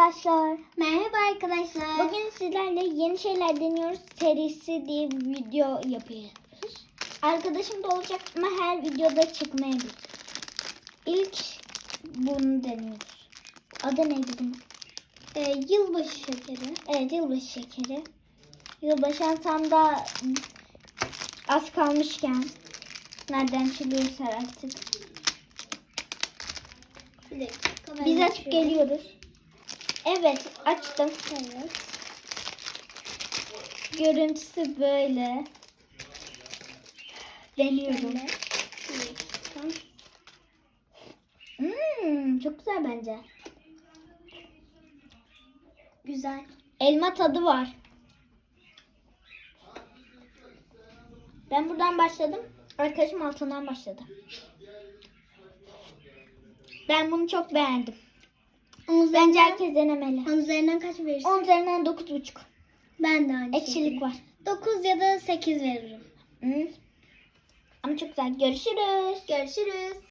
arkadaşlar. Merhaba arkadaşlar. Bugün sizlerle yeni şeyler deniyoruz serisi diye bir video yapıyoruz. Arkadaşım da olacak ama her videoda çıkmayabilir. İlk bunu deniyoruz. Adı neydi bunun? Ee, yılbaşı şekeri. Evet yılbaşı şekeri. Yılbaşı tam da az kalmışken nereden çıkıyorsa artık. Bir dakika. ben Biz açıp açıyorum. geliyoruz. Evet açtım. Evet. Görüntüsü böyle. Deniyorum. Şöyle. Hmm, çok güzel bence. Güzel. Elma tadı var. Ben buradan başladım. Arkadaşım altından başladı. Ben bunu çok beğendim. Onun Bence herkes denemeli. onun üzerinden kaç verirsin? 10 üzerinden 9,5. Ben de aynı Ekşilik var. 9 ya da 8 veririm. Hmm. Ama çok güzel. Görüşürüz. Görüşürüz.